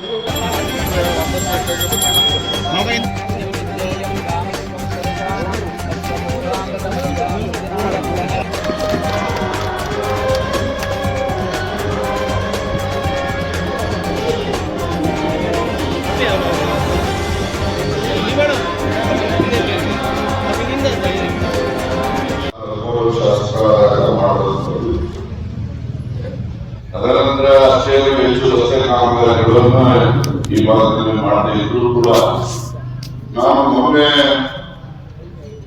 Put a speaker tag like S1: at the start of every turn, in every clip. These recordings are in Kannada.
S1: Thank you. ಕಾಮಗಾರಿಗಳನ್ನು ಈ ಭಾಗದಲ್ಲಿ ಮಾಡದೇ ಇದ್ರು ಕೂಡ ನಾನು ಮೊನ್ನೆ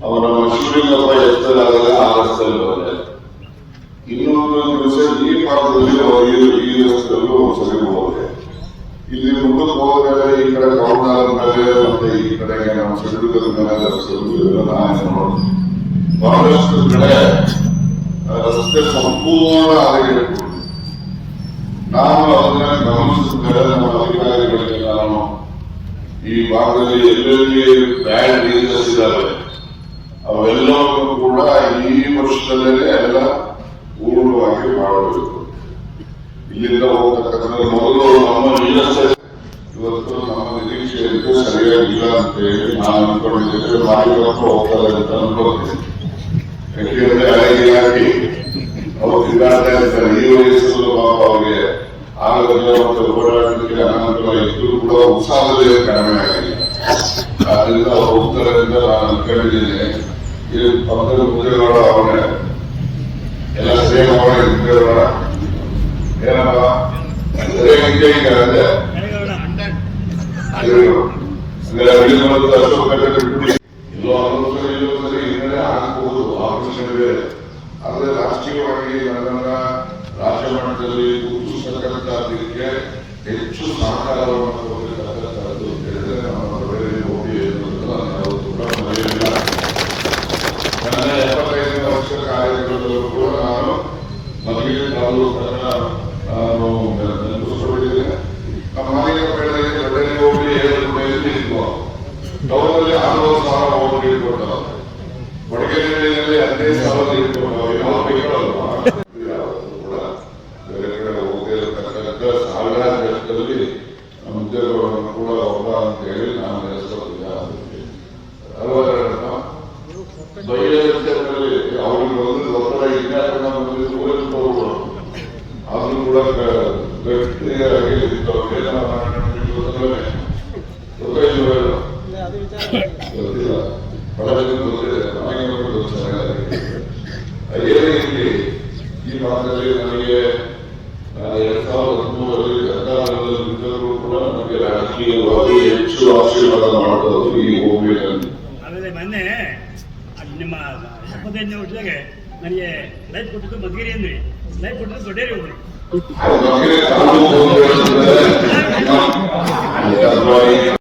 S1: ಅವರ ಶಿವಲಿಂಗಪ್ಪ ಎತ್ತಲಾಗದ ಆ ರಸ್ತೆಯಲ್ಲಿ ಇನ್ನೊಂದು ದಿವಸ ಈ ಭಾಗದಲ್ಲಿ ಈ- ಈ ರಸ್ತೆಯಲ್ಲೂ ಸರಿ ಹೋದೆ ಇಲ್ಲಿ ಮುಂದಕ್ಕೆ ಹೋದರೆ ಈ ಕಡೆ ಕೌಂಟರ್ ಮೇಲೆ ಮತ್ತೆ ಈ ಕಡೆಗೆ ನಮ್ಮ ಶಿವಲಿಂಗದ ಮೇಲೆ ನೋಡಿದೆ. ಬಹಳಷ್ಟು ಕಡೆ ರಸ್ತೆ ಸಂಪೂರ್ಣ ಹದಗೆಟ್ಟು ನಾವು ಗಮನಿಸಿದ ನಮ್ಮ ಅಧಿಕಾರಿಗಳಿಗೆ ನಾನು ಈ ಭಾಗದಲ್ಲಿ ಎಲ್ಲೆಲ್ಲಿ ಬ್ಯಾಡ್ ಇದ್ದಾವೆ, ಅವೆಲ್ಲವನ್ನು ಕೂಡ ಈ ವರ್ಷದಲ್ಲೇ ಎಲ್ಲ ಪೂರ್ಣವಾಗಿ ಮಾಡಬೇಕು. ಇಲ್ಲಿಂದ ಹೋಗತಕ್ಕಂಥ ಮೊದಲು ನಮ್ಮ ನೀರಷ್ಟೇ ಇವತ್ತು ನಮ್ಮ ನಿರೀಕ್ಷೆಯಂತೆ ಸರಿಯಾಗಿಲ್ಲ ಅಂತ ಹೇಳಿ ನಾನು ಅನ್ಕೊಂಡಿದ್ದೇನೆ ಮಾಲೀಕರು ಹೋಗ್ತಾರೆ ಅಂತ ಅನ್ಕೊಳ್ತೀನಿ ಯಾಕೆಂದ್ರೆ ಹಾಕಿ, ಅವ್ರು ಇರ್ತಾರೆ. ಈ ವಯಸ್ಸು ಪಾಪ ಆಗಲಿಲ್ಲ ಮತ್ತು ಕೂಡ ಉತ್ಸಾಹದಲ್ಲಿ ಕಡಿಮೆ ಆಗಿದೆ. ಆದ್ರಿಂದ ಅವ್ರು ಅಂತ ನಾನು ಅನ್ಕೊಂಡಿದ್ದೀನಿ ಇಲ್ಲಿ ಎಲ್ಲ ಸೇಮ್ ಅವನೇ ಮುದ್ರೆಗಳ ಏನಪ್ಪ ಹಿಂಗೆ ಅಂದ್ರೆ ಆಪರೇಷನ್ ಬೇರೆ. ಆದ್ರೆ ರಾಷ್ಟ್ರೀಯವಾಗಿ ನನ್ನ ರಾಜ್ಯ ಮಟ್ಟದಲ್ಲಿ ಗುರುತಿಸತಕ್ಕಂಥದ್ದಕ್ಕೆ ಹೆಚ್ಚು ಸಹಕಾರವನ್ನು ಅಂತ ಹೇಳಿದ್ರೆ, ನಮ್ಮ ಹೋಗಿ ಯಾವತ್ತೂ ಕೂಡ ನನ್ನ ಎಪ್ಪತ್ತೈದನೇ ವರ್ಷ ಕೂಡ ನಾನು ತಾಲೂಕನ್ನ ನಾನು ನೆನಪಿಸ್ಕೊಂಡಿದ್ದೇನೆ. ನಮ್ಮ ಮನೆಗೆ ಬೆಳೆದ ದೊಡ್ಡನೆ ಹೋಗಿ ಟೌನಲ್ಲಿ ಸಾವಿರ ಹೋಗಿ ಯಾವ ಬೇಕಲ್ವಾ ಯಾವತ್ತೂ ಕೂಡ ಬೇರೆ ಕಡೆ ಹೋಗದೇ ಇರತಕ್ಕಂಥ ಸಾವಿರಾರು ವೆಚ್ಚದಲ್ಲಿ ನಮ್ಮ ಉದ್ಯೋಗಗಳನ್ನು ಕೂಡ ಒಬ್ಬ ಅಂತ ಹೇಳಿ ನಾನು ನೆನೆಸ್ಕೊಳ್ತೀನಿ ಅಲ್ವಾ ಬೈಯಲ್ಲಿ ಅವ್ರಿಗೆ ಬಂದಿದ್ದು ಕೂಡ ಗಟ್ಟಿಯಾಗಿ ಬಹಳ ಏನೇ ಇರಲಿ ಈ ಮಾತಲ್ಲಿ ನನಗೆ ಎರಡ್ ಸಾವಿರದ ಹದಿಮೂರರಲ್ಲಿ ನನಗೆ
S2: ಆಮೇಲೆ ಮೊನ್ನೆ ನಿಮ್ಮ ಎಪ್ಪತ್ತೈದನೇ ನನಗೆ ಲೈಫ್ ಕೊಟ್ಟಿದ್ದು ಮಧುಗಿರಿ ಅಂದ್ರಿ. ಲೈಫ್ ಕೊಟ್ಟಿದ್ದು ದೊಡ್ಡೇರಿ ಹೋಗ್ರಿ.